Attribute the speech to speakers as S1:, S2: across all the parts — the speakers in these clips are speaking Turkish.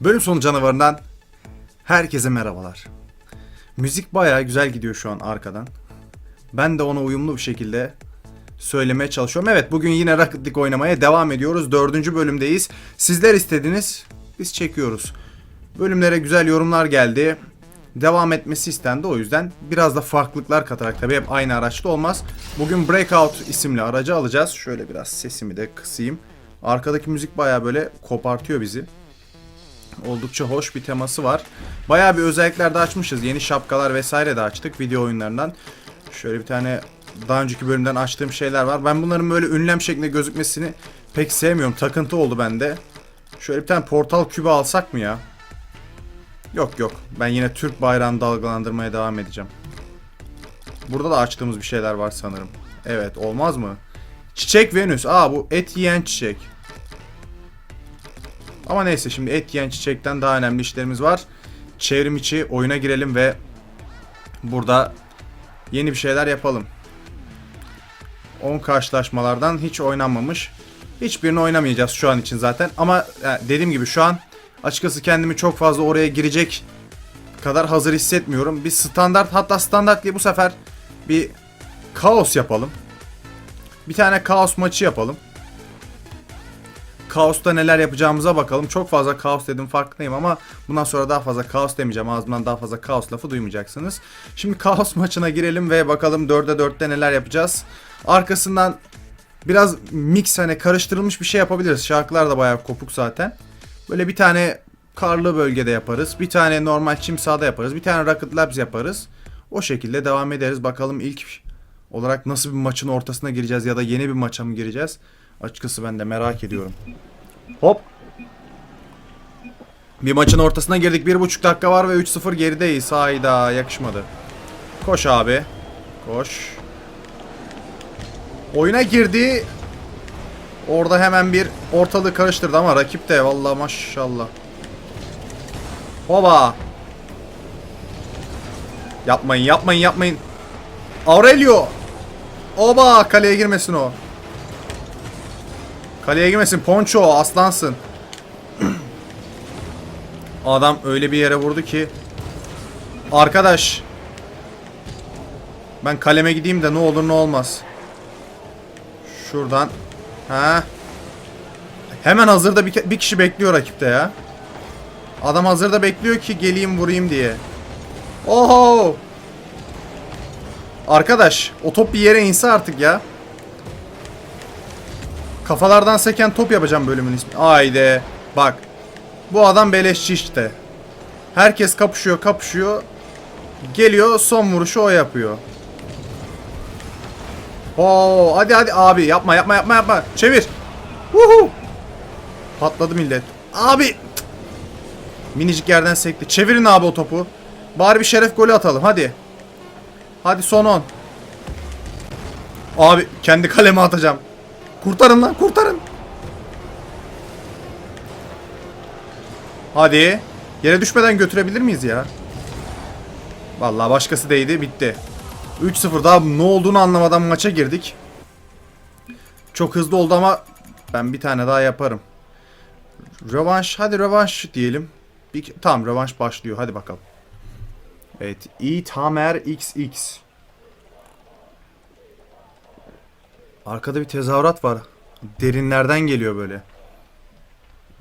S1: Bölüm sonu canavarından herkese merhabalar. Müzik bayağı güzel gidiyor şu an arkadan. Ben de ona uyumlu bir şekilde söylemeye çalışıyorum. Evet bugün yine Rocket League oynamaya devam ediyoruz. Dördüncü bölümdeyiz. Sizler istediniz. Biz çekiyoruz. Bölümlere güzel yorumlar geldi. Devam etmesi istendi o yüzden biraz da farklılıklar katarak tabii hep aynı araçta olmaz. Bugün Breakout isimli aracı alacağız. Şöyle biraz sesimi de kısayım. Arkadaki müzik bayağı böyle kopartıyor bizi. Oldukça hoş bir teması var. Bayağı bir özellikler de açmışız. Yeni şapkalar vesaire de açtık video oyunlarından. Şöyle bir tane daha önceki bölümden açtığım şeyler var. Ben bunların böyle ünlem şeklinde gözükmesini pek sevmiyorum. Takıntı oldu bende. Şöyle bir tane portal kübü alsak mı ya? Yok yok. Ben yine Türk bayrağını dalgalandırmaya devam edeceğim. Burada da açtığımız bir şeyler var sanırım. Evet olmaz mı? Çiçek Venüs. Aa bu et yiyen çiçek. Ama neyse şimdi et yiyen çiçekten daha önemli işlerimiz var. Çevrim içi oyuna girelim ve burada yeni bir şeyler yapalım. 10 karşılaşmalardan hiç oynanmamış. Hiçbirini oynamayacağız şu an için zaten. Ama yani dediğim gibi şu an açıkçası kendimi çok fazla oraya girecek kadar hazır hissetmiyorum. Bir standart hatta standart diye bu sefer bir kaos yapalım. Bir tane kaos maçı yapalım. Kaos'ta neler yapacağımıza bakalım. Çok fazla kaos dedim farkındayım ama bundan sonra daha fazla kaos demeyeceğim. Ağzımdan daha fazla kaos lafı duymayacaksınız. Şimdi kaos maçına girelim ve bakalım 4'e 4'te neler yapacağız. Arkasından biraz mix hani karıştırılmış bir şey yapabiliriz. Şarkılar da bayağı kopuk zaten. Böyle bir tane karlı bölgede yaparız. Bir tane normal çim sahada yaparız. Bir tane Rocket Labs yaparız. O şekilde devam ederiz. Bakalım ilk olarak nasıl bir maçın ortasına gireceğiz ya da yeni bir maça mı gireceğiz? Açıkçası ben de merak ediyorum. Hop. Bir maçın ortasına girdik. Bir buçuk dakika var ve 3-0 gerideyiz. Hayda yakışmadı. Koş abi. Koş. Oyuna girdi. Orada hemen bir ortalığı karıştırdı ama rakip de vallahi maşallah. Hoba. Yapmayın yapmayın yapmayın. Aurelio. Oba kaleye girmesin o. Kaleye girmesin. Poncho aslansın. Adam öyle bir yere vurdu ki. Arkadaş. Ben kaleme gideyim de ne olur ne olmaz. Şuradan. Ha. Hemen hazırda bir, bir kişi bekliyor rakipte ya. Adam hazırda bekliyor ki geleyim vurayım diye. Oho. Arkadaş o top bir yere inse artık ya. Kafalardan seken top yapacağım bölümün ismi. Haydi. Bak. Bu adam beleşçi işte. Herkes kapışıyor kapışıyor. Geliyor son vuruşu o yapıyor. Oo, hadi hadi abi yapma yapma yapma yapma. Çevir. Woohoo. Patladı millet. Abi. Minicik yerden sekti. Çevirin abi o topu. Bari bir şeref golü atalım hadi. Hadi son 10. Abi kendi kaleme atacağım. Kurtarın lan kurtarın. Hadi. Yere düşmeden götürebilir miyiz ya? Vallahi başkası değdi bitti. 3-0 daha ne olduğunu anlamadan maça girdik. Çok hızlı oldu ama ben bir tane daha yaparım. Rövanş hadi rövanş diyelim. Bir, tamam rövanş başlıyor hadi bakalım. Evet İ Tamer XX. Arkada bir tezahürat var. Derinlerden geliyor böyle.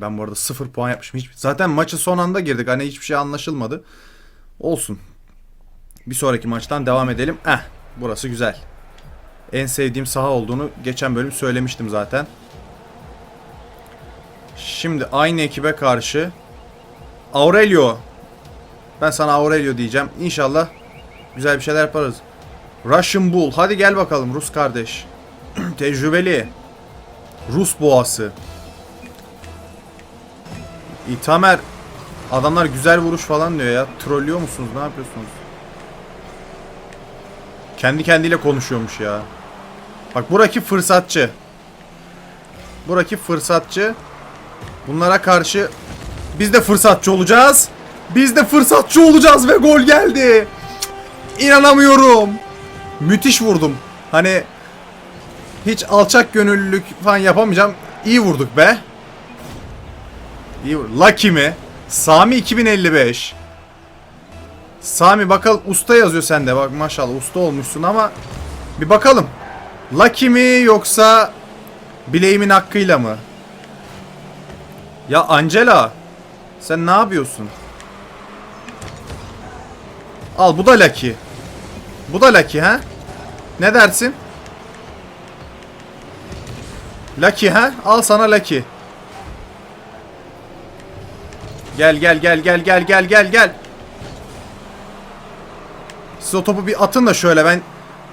S1: Ben bu arada 0 puan yapmışım. Hiç, zaten maçı son anda girdik. Hani hiçbir şey anlaşılmadı. Olsun. Bir sonraki maçtan devam edelim. Eh, burası güzel. En sevdiğim saha olduğunu geçen bölüm söylemiştim zaten. Şimdi aynı ekibe karşı Aurelio. Ben sana Aurelio diyeceğim. İnşallah güzel bir şeyler yaparız. Russian Bull. Hadi gel bakalım Rus kardeş. Tecrübeli. Rus boğası. İtamer. Adamlar güzel vuruş falan diyor ya. Trollüyor musunuz? Ne yapıyorsunuz? Kendi kendiyle konuşuyormuş ya. Bak bu rakip fırsatçı. Bu rakip fırsatçı. Bunlara karşı biz de fırsatçı olacağız. Biz de fırsatçı olacağız ve gol geldi. İnanamıyorum. Müthiş vurdum. Hani hiç alçak gönüllülük falan yapamayacağım. İyi vurduk be. İyi vur. Lucky mi? Sami 2055. Sami bakalım usta yazıyor sende. Bak maşallah usta olmuşsun ama bir bakalım. Lucky mi yoksa bileğimin hakkıyla mı? Ya Angela sen ne yapıyorsun? Al bu da Lucky. Bu da Lucky ha? Ne dersin? Lucky ha? Al sana Lucky. Gel gel gel gel gel gel gel gel. Siz o topu bir atın da şöyle ben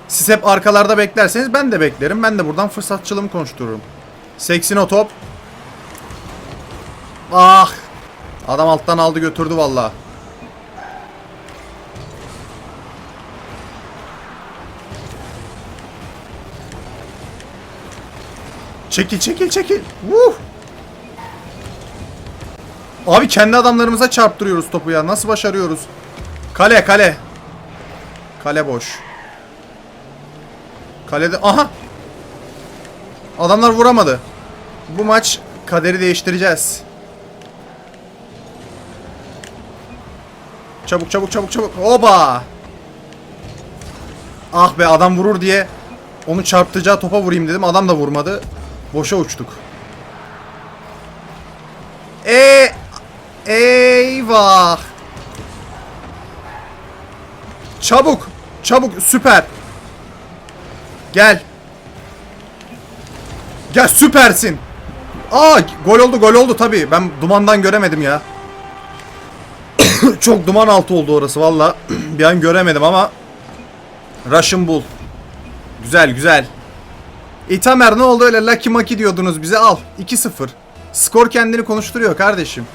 S1: siz hep arkalarda beklerseniz ben de beklerim. Ben de buradan fırsatçılığımı konuştururum. Seksin o top. Ah. Adam alttan aldı götürdü valla. Çekil çekil çekil. Vuh. Abi kendi adamlarımıza çarptırıyoruz topu ya. Nasıl başarıyoruz? Kale kale. Kale boş. Kalede aha. Adamlar vuramadı. Bu maç kaderi değiştireceğiz. Çabuk çabuk çabuk çabuk. Oba. Ah be adam vurur diye onu çarptıracağı topa vurayım dedim. Adam da vurmadı. Boşa uçtuk. E Eyvah. Çabuk. Çabuk. Süper. Gel. Gel süpersin. Aa gol oldu gol oldu tabii. Ben dumandan göremedim ya. Çok duman altı oldu orası valla. bir an göremedim ama. Russian Bull. Güzel güzel. İtamer ne oldu öyle Lucky Maki diyordunuz bize al. 2-0. Skor kendini konuşturuyor kardeşim.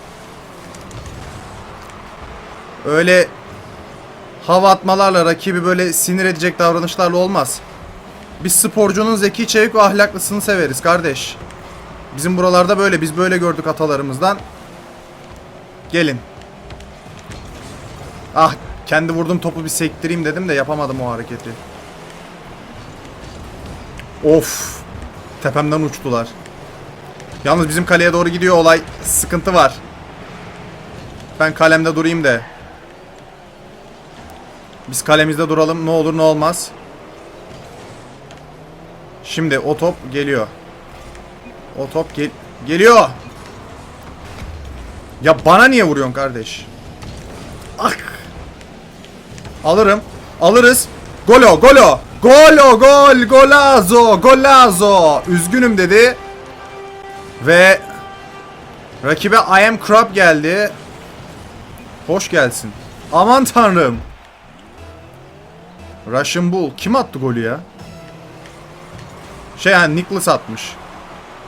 S1: Öyle hava atmalarla rakibi böyle sinir edecek davranışlarla olmaz. Biz sporcunun zeki, çevik ve ahlaklısını severiz kardeş. Bizim buralarda böyle, biz böyle gördük atalarımızdan. Gelin. Ah, kendi vurduğum topu bir sektireyim dedim de yapamadım o hareketi. Of. Tepemden uçtular. Yalnız bizim kaleye doğru gidiyor olay. Sıkıntı var. Ben kalemde durayım da. Biz kalemizde duralım. Ne olur ne olmaz. Şimdi o top geliyor. O top gel geliyor. Ya bana niye vuruyorsun kardeş? Ah. Alırım. Alırız. Golo, golo. Golo, gol, golazo, golazo. Üzgünüm dedi. Ve rakibe I am Crab geldi. Hoş gelsin. Aman tanrım. Russian Bull. Kim attı golü ya? Şey yani Nicholas atmış.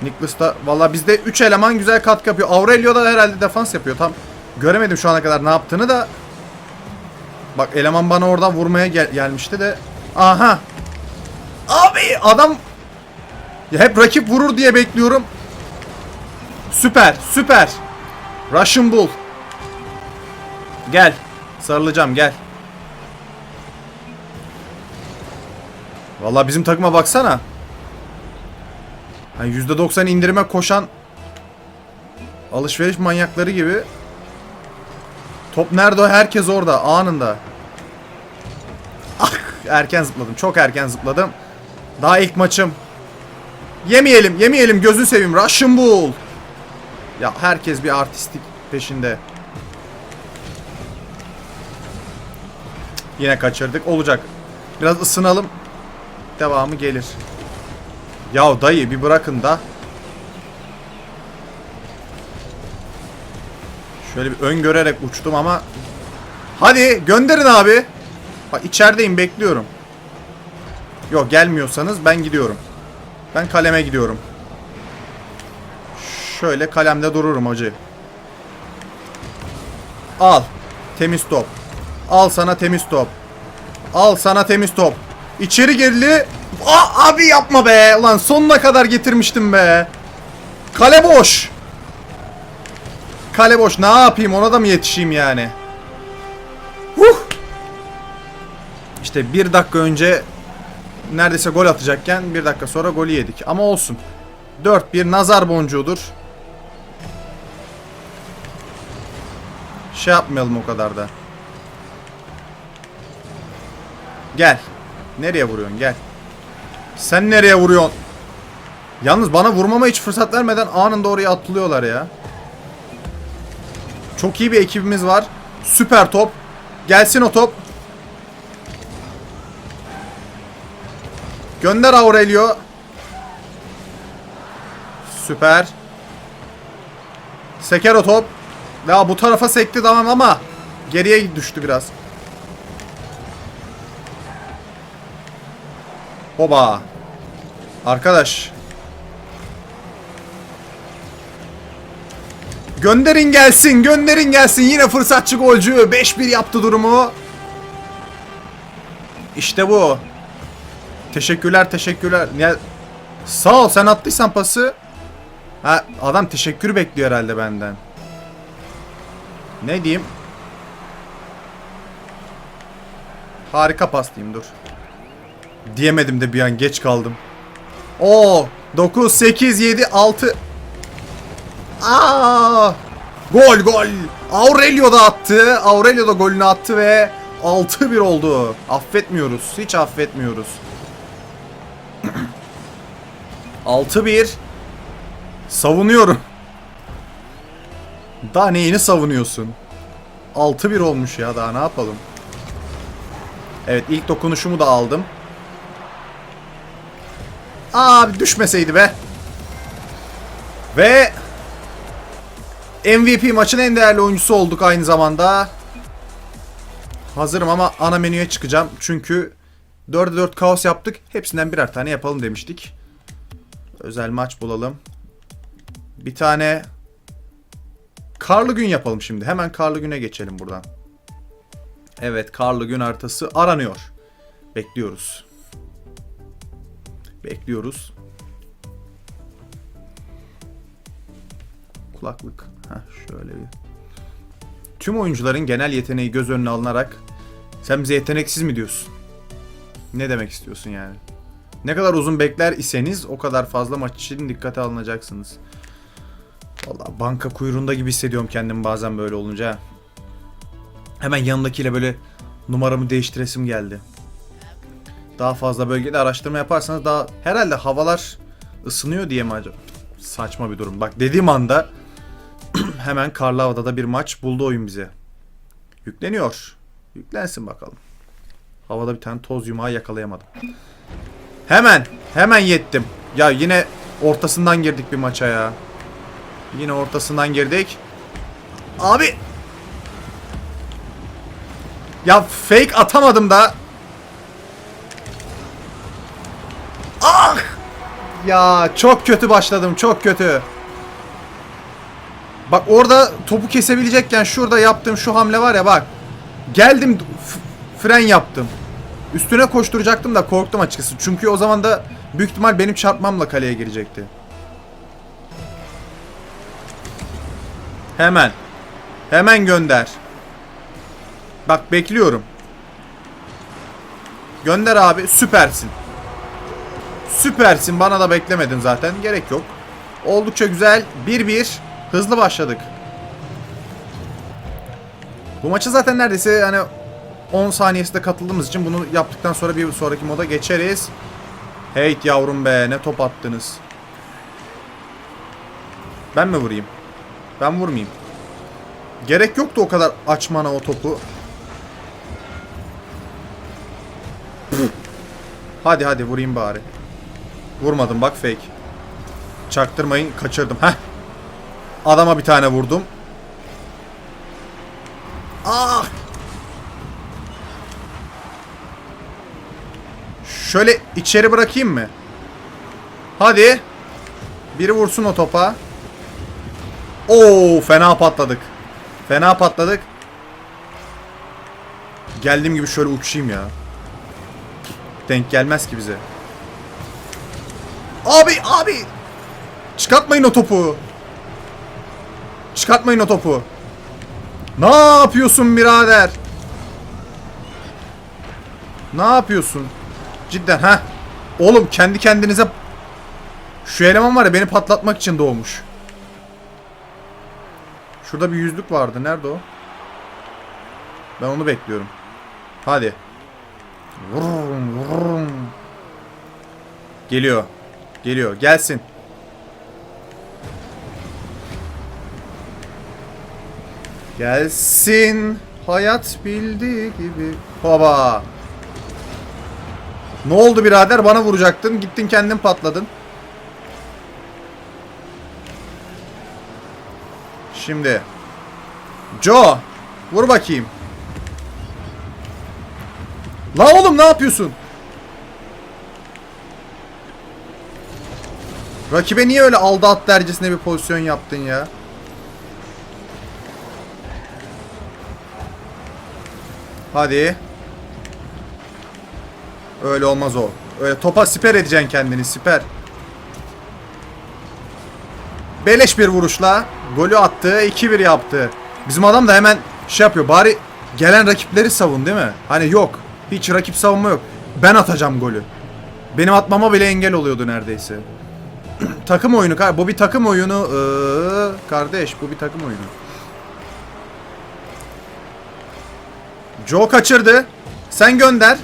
S1: Nicholas da valla bizde 3 eleman güzel katkı yapıyor. Aurelio da herhalde defans yapıyor. Tam göremedim şu ana kadar ne yaptığını da. Bak eleman bana orada vurmaya gel gelmişti de. Aha. Abi adam ya hep rakip vurur diye bekliyorum. Süper, süper. Russian Bull. Gel. Sarılacağım gel. Vallahi bizim takıma baksana. Yani %90 indirime koşan alışveriş manyakları gibi. Top nerede? Herkes orada anında. Erken zıpladım. Çok erken zıpladım. Daha ilk maçım. Yemeyelim, yemeyelim. Gözün seveyim. Russian Bull. Ya herkes bir artistik peşinde. Yine kaçırdık. Olacak. Biraz ısınalım. Devamı gelir. Ya dayı bir bırakın da. Şöyle bir öngörerek uçtum ama. Hadi gönderin abi. Bak içerideyim bekliyorum. Yok gelmiyorsanız ben gidiyorum. Ben kaleme gidiyorum. Şöyle kalemde dururum hacı. Al. Temiz top. Al sana temiz top. Al sana temiz top. İçeri girdi. Aa, abi yapma be. Ulan sonuna kadar getirmiştim be. Kale boş. Kale boş. Ne yapayım? Ona da mı yetişeyim yani? İşte bir dakika önce neredeyse gol atacakken bir dakika sonra golü yedik. Ama olsun. 4-1 nazar boncuğudur. Şey yapmayalım o kadar da. Gel. Nereye vuruyorsun? Gel. Sen nereye vuruyorsun? Yalnız bana vurmama hiç fırsat vermeden anında oraya atlıyorlar ya. Çok iyi bir ekibimiz var. Süper top. Gelsin o top. Gönder Aurelio. Süper. Seker o top. Ya bu tarafa sekti tamam ama geriye düştü biraz. Hoba. Arkadaş. Gönderin gelsin, gönderin gelsin. Yine fırsatçı golcü. 5-1 yaptı durumu. İşte bu. Teşekkürler, teşekkürler. Ya, sağ ol sen attıysan pası. Ha, adam teşekkür bekliyor herhalde benden. Ne diyeyim? Harika pas diyeyim dur. Diyemedim de bir an geç kaldım. Oo 9 8 7 6 Aa! Gol gol. Aurelio da attı. Aurelio da golünü attı ve 6-1 oldu. Affetmiyoruz. Hiç affetmiyoruz. 6-1. Savunuyorum. Daha neyini savunuyorsun? 6-1 olmuş ya daha ne yapalım? Evet ilk dokunuşumu da aldım. Abi düşmeseydi be. Ve MVP maçın en değerli oyuncusu olduk aynı zamanda. Hazırım ama ana menüye çıkacağım. Çünkü 4'e 4 kaos yaptık. Hepsinden birer tane yapalım demiştik. Özel maç bulalım. Bir tane karlı gün yapalım şimdi. Hemen karlı güne geçelim buradan. Evet karlı gün haritası aranıyor. Bekliyoruz. Bekliyoruz. Kulaklık. Heh, şöyle bir. Tüm oyuncuların genel yeteneği göz önüne alınarak sen bize yeteneksiz mi diyorsun? Ne demek istiyorsun yani? Ne kadar uzun bekler iseniz o kadar fazla maç için dikkate alınacaksınız. Vallahi banka kuyruğunda gibi hissediyorum kendimi bazen böyle olunca. Hemen yanındakiyle böyle numaramı değiştiresim geldi. Daha fazla bölgede araştırma yaparsanız daha herhalde havalar ısınıyor diye mi acaba? Saçma bir durum. Bak dediğim anda hemen karlı havada da bir maç buldu oyun bize. Yükleniyor. Yüklensin bakalım. Havada bir tane toz yumağı yakalayamadım. Hemen, hemen yettim. Ya yine ortasından girdik bir maça ya. Yine ortasından girdik. Abi. Ya fake atamadım da. Ah! Ya çok kötü başladım, çok kötü. Bak orada topu kesebilecekken şurada yaptığım şu hamle var ya bak. Geldim fren yaptım. Üstüne koşturacaktım da korktum açıkçası. Çünkü o zaman da büyük ihtimal benim çarpmamla kaleye girecekti. Hemen. Hemen gönder. Bak bekliyorum. Gönder abi. Süpersin. Süpersin. Bana da beklemedin zaten. Gerek yok. Oldukça güzel. 1-1. Hızlı başladık. Bu maçı zaten neredeyse hani 10 saniyesinde katıldığımız için bunu yaptıktan sonra bir sonraki moda geçeriz. Heyt yavrum be ne top attınız. Ben mi vurayım? Ben vurmayayım. Gerek yoktu o kadar açmana o topu. hadi hadi vurayım bari. Vurmadım bak fake. Çaktırmayın kaçırdım. Heh. Adama bir tane vurdum. Ah! Şöyle içeri bırakayım mı? Hadi. Biri vursun o topa. Oo, fena patladık. Fena patladık. Geldiğim gibi şöyle uçayım ya. Denk gelmez ki bize. Abi abi. Çıkartmayın o topu. Çıkartmayın o topu. Ne yapıyorsun birader? Ne yapıyorsun? Cidden ha? Oğlum kendi kendinize şu eleman var ya beni patlatmak için doğmuş. Şurada bir yüzlük vardı. Nerede o? Ben onu bekliyorum. Hadi. Vurun, vurun. Geliyor. Geliyor. Gelsin. Gelsin. Hayat bildiği gibi. Baba. Ne oldu birader? Bana vuracaktın. Gittin kendin patladın. Şimdi. Joe. Vur bakayım. La oğlum ne yapıyorsun? Rakibe niye öyle aldı at dercesine bir pozisyon yaptın ya? Hadi. Öyle olmaz o. Öyle topa siper edeceksin kendini siper. Beleş bir vuruşla golü attı. 2-1 yaptı. Bizim adam da hemen şey yapıyor. Bari gelen rakipleri savun değil mi? Hani yok. Hiç rakip savunma yok. Ben atacağım golü. Benim atmama bile engel oluyordu neredeyse. takım oyunu. Bu bir takım oyunu. Ee, kardeş bu bir takım oyunu. Joe kaçırdı. Sen gönder.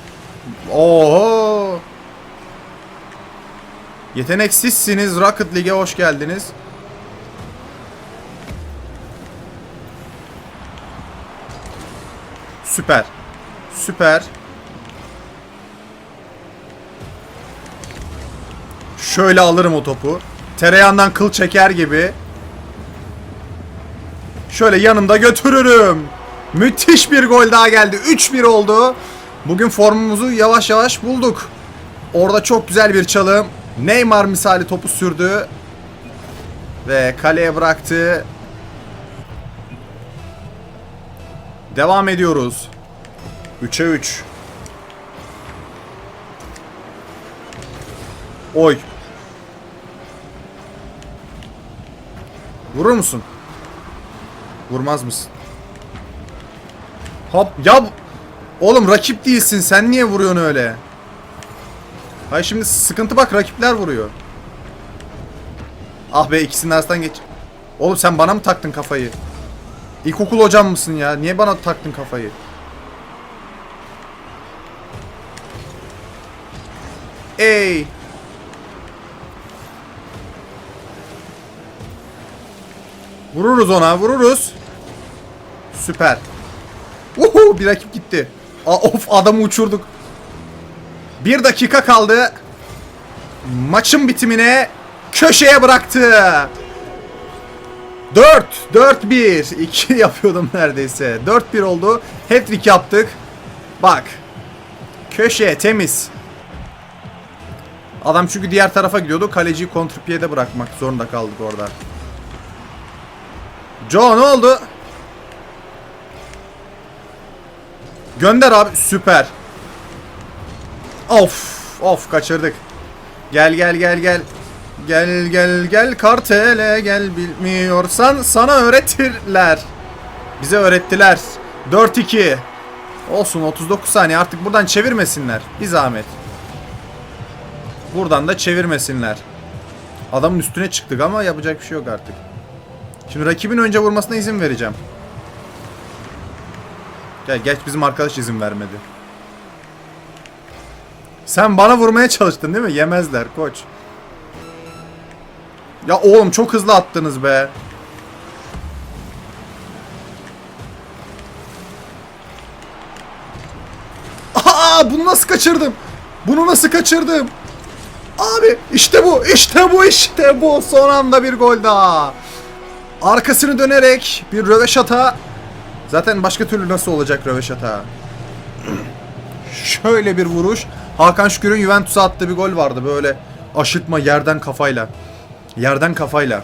S1: Oho. Yeteneksizsiniz. Rocket League'e hoş geldiniz. Süper. Süper. Şöyle alırım o topu. Tereyağından kıl çeker gibi. Şöyle yanımda götürürüm. Müthiş bir gol daha geldi. 3-1 oldu. Bugün formumuzu yavaş yavaş bulduk. Orada çok güzel bir çalım. Neymar misali topu sürdü. Ve kaleye bıraktı. Devam ediyoruz. 3'e 3. Oy. Vurur musun? Vurmaz mısın? Hop ya Oğlum rakip değilsin sen niye vuruyorsun öyle? Hayır şimdi sıkıntı bak rakipler vuruyor. Ah be ikisinin arasından geç. Oğlum sen bana mı taktın kafayı? İlkokul hocam mısın ya? Niye bana taktın kafayı? Ey! Vururuz ona, vururuz. Süper. Uhu, bir rakip gitti. Aa, of adamı uçurduk. Bir dakika kaldı. Maçın bitimine köşeye bıraktı. 4 4 1 2 yapıyordum neredeyse. 4 1 oldu. Hat-trick yaptık. Bak. Köşeye temiz. Adam çünkü diğer tarafa gidiyordu. Kaleciyi kontrpiyede bırakmak zorunda kaldık orada. Joe ne oldu? Gönder abi süper. Of of kaçırdık. Gel gel gel gel. Gel gel gel kartele gel bilmiyorsan sana öğretirler. Bize öğrettiler. 4-2. Olsun 39 saniye artık buradan çevirmesinler. Bir zahmet. Buradan da çevirmesinler. Adamın üstüne çıktık ama yapacak bir şey yok artık. Şimdi rakibin önce vurmasına izin vereceğim. Gel geç bizim arkadaş izin vermedi. Sen bana vurmaya çalıştın değil mi? Yemezler koç. Ya oğlum çok hızlı attınız be. Aa bunu nasıl kaçırdım? Bunu nasıl kaçırdım? Abi işte bu, işte bu, işte bu. Son anda bir gol daha. Arkasını dönerek bir röveşata. Zaten başka türlü nasıl olacak röveşata? Şöyle bir vuruş. Hakan Şükür'ün Juventus'a attığı bir gol vardı böyle aşıtma yerden kafayla. Yerden kafayla.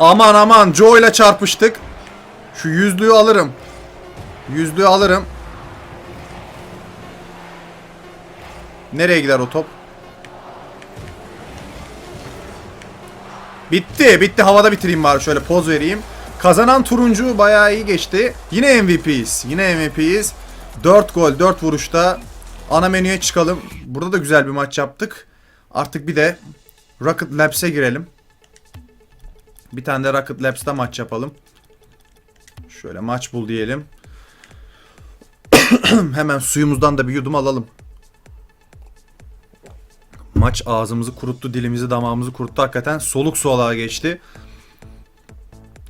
S1: Aman aman Joe ile çarpıştık. Şu yüzlüğü alırım. Yüzlüğü alırım. Nereye gider o top? Bitti. Bitti. Havada bitireyim bari. Şöyle poz vereyim. Kazanan turuncu bayağı iyi geçti. Yine MVP'yiz. Yine MVP'yiz. 4 gol, 4 vuruşta. Ana menüye çıkalım. Burada da güzel bir maç yaptık. Artık bir de Rocket Labs'e girelim. Bir tane de Rocket Labs'te maç yapalım. Şöyle maç bul diyelim. Hemen suyumuzdan da bir yudum alalım. Maç ağzımızı kuruttu, dilimizi, damağımızı kuruttu. Hakikaten soluk soluğa geçti.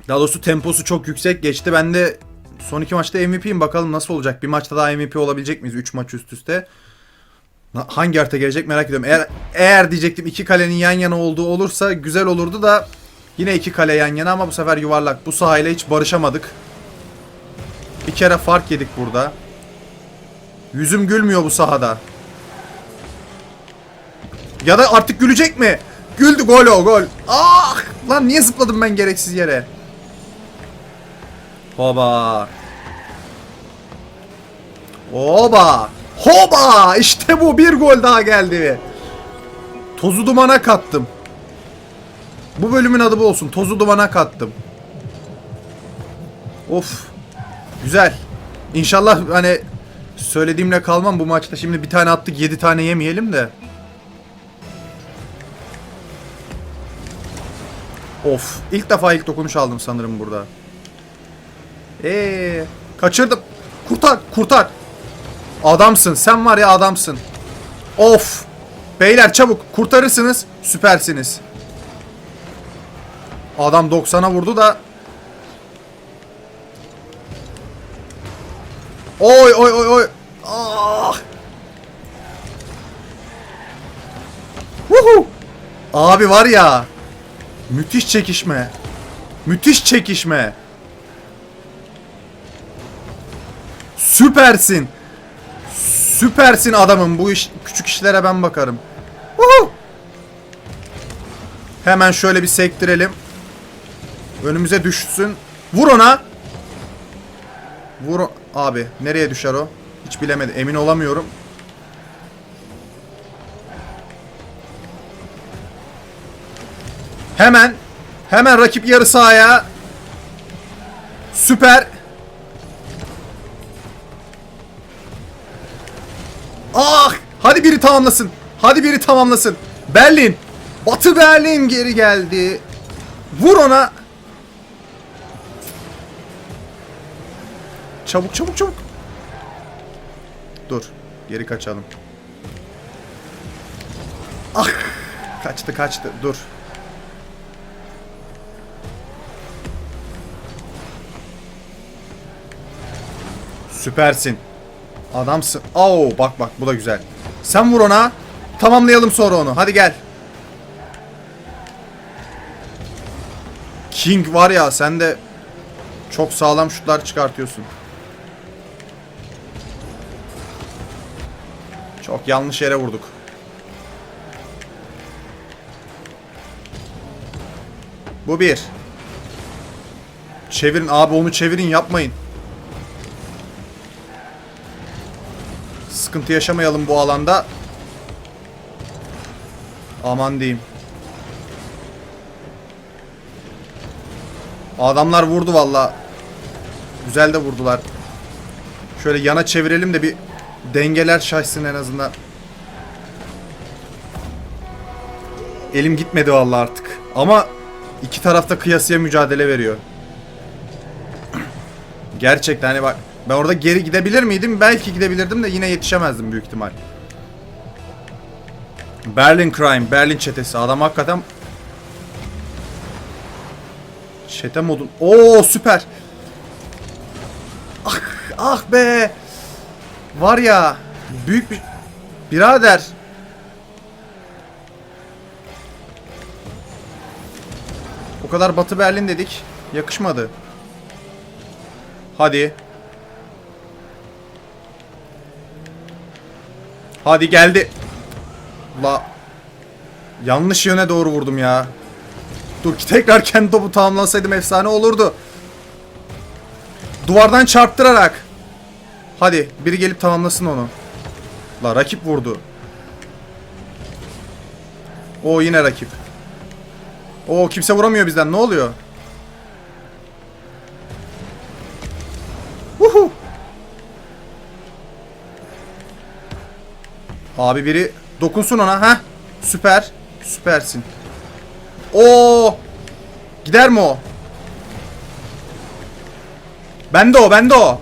S1: Daha doğrusu temposu çok yüksek geçti. Ben de son iki maçta MVP'yim. Bakalım nasıl olacak? Bir maçta daha MVP olabilecek miyiz? 3 maç üst üste. Hangi harita gelecek merak ediyorum. Eğer eğer diyecektim iki kalenin yan yana olduğu olursa güzel olurdu da yine iki kale yan yana ama bu sefer yuvarlak. Bu sahayla hiç barışamadık. Bir kere fark yedik burada. Yüzüm gülmüyor bu sahada. Ya da artık gülecek mi? Güldü gol o gol. Ah! Lan niye zıpladım ben gereksiz yere? Hoba. Hoba. Hoba! İşte bu bir gol daha geldi. Tozu dumana kattım. Bu bölümün adı bu olsun. Tozu dumana kattım. Of. Güzel. İnşallah hani söylediğimle kalmam bu maçta. Şimdi bir tane attık 7 tane yemeyelim de. Of. İlk defa ilk dokunuş aldım sanırım burada. Eee kaçırdım. Kurtar, kurtar. Adamsın. Sen var ya adamsın. Of. Beyler çabuk kurtarırsınız. Süpersiniz. Adam 90'a vurdu da Oy oy oy oy. Ah. Woohoo. Abi var ya. Müthiş çekişme. Müthiş çekişme. Süpersin. Süpersin adamım. Bu iş küçük işlere ben bakarım. Woohoo. Hemen şöyle bir sektirelim. Önümüze düşsün. Vur ona. Vur abi. Nereye düşer o? Hiç bilemedi. Emin olamıyorum. Hemen hemen rakip yarı sahaya süper Ah! Hadi biri tamamlasın. Hadi biri tamamlasın. Berlin. Batı Berlin geri geldi. Vur ona. Çabuk çabuk çabuk. Dur. Geri kaçalım. Ah! Kaçtı kaçtı. Dur. Süpersin. Adamsın. Oo bak bak bu da güzel. Sen vur ona. Tamamlayalım sonra onu. Hadi gel. King var ya sen de çok sağlam şutlar çıkartıyorsun. Çok yanlış yere vurduk. Bu bir. Çevirin abi onu çevirin yapmayın. Sıkıntı yaşamayalım bu alanda. Aman diyeyim. Adamlar vurdu valla. Güzel de vurdular. Şöyle yana çevirelim de bir dengeler şaşsın en azından. Elim gitmedi valla artık. Ama iki tarafta kıyasıya mücadele veriyor. Gerçekten hani bak ben orada geri gidebilir miydim? Belki gidebilirdim de yine yetişemezdim büyük ihtimal. Berlin Crime, Berlin çetesi. Adam hakikaten Çete modun. Oo süper. Ah, ah be. Var ya büyük bir birader. O kadar Batı Berlin dedik. Yakışmadı. Hadi. Hadi geldi. La. Yanlış yöne doğru vurdum ya. Dur ki tekrar kendi topu tamamlasaydım efsane olurdu. Duvardan çarptırarak. Hadi biri gelip tamamlasın onu. La rakip vurdu. O yine rakip. O kimse vuramıyor bizden. Ne oluyor? Abi biri dokunsun ona ha. Süper. Süpersin. Oo! Gider mi o? Bende o, bende o.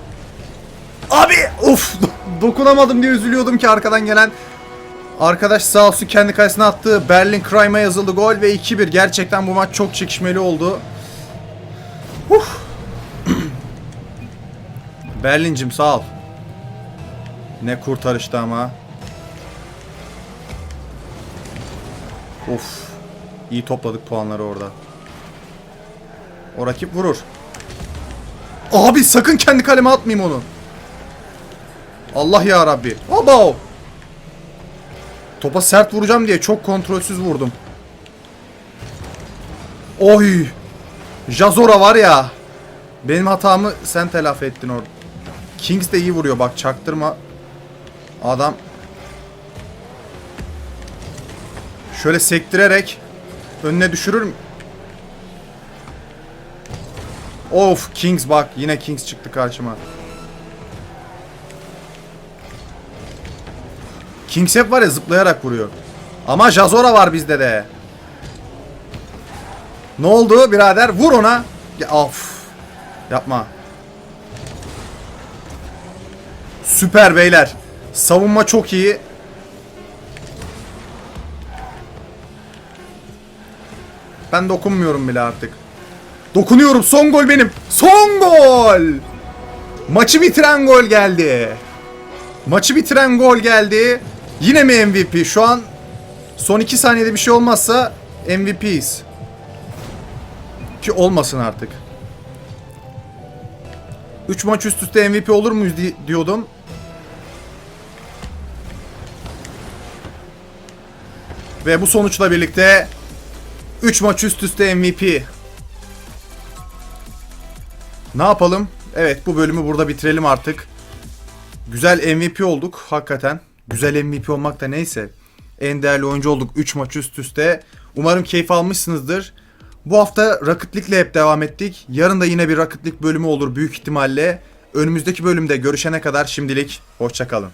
S1: Abi uf dokunamadım diye üzülüyordum ki arkadan gelen arkadaş sağ olsun kendi kalesine attı. Berlin Crime'a yazıldı gol ve 2-1. Gerçekten bu maç çok çekişmeli oldu. Uf. Berlincim sağ ol. Ne kurtarıştı ama. Of. İyi topladık puanları orada. O rakip vurur. Abi sakın kendi kaleme atmayayım onu. Allah ya Rabbi. Abo. Topa sert vuracağım diye çok kontrolsüz vurdum. Oy. Jazora var ya. Benim hatamı sen telafi ettin orada. Kings de iyi vuruyor bak çaktırma. Adam şöyle sektirerek önüne düşürür mü? Of Kings bak yine Kings çıktı karşıma. Kings hep var ya zıplayarak vuruyor. Ama Jazora var bizde de. Ne oldu birader? Vur ona. Ya, of. Yapma. Süper beyler. Savunma çok iyi. Ben dokunmuyorum bile artık. Dokunuyorum. Son gol benim. Son gol. Maçı bitiren gol geldi. Maçı bitiren gol geldi. Yine mi MVP? Şu an son 2 saniyede bir şey olmazsa MVP'yiz. Ki olmasın artık. 3 maç üst üste MVP olur muyuz di- diyordum. Ve bu sonuçla birlikte 3 maç üst üste MVP. Ne yapalım? Evet bu bölümü burada bitirelim artık. Güzel MVP olduk hakikaten. Güzel MVP olmak da neyse. En değerli oyuncu olduk 3 maç üst üste. Umarım keyif almışsınızdır. Bu hafta Rocket League'le hep devam ettik. Yarın da yine bir Rocket League bölümü olur büyük ihtimalle. Önümüzdeki bölümde görüşene kadar şimdilik hoşçakalın.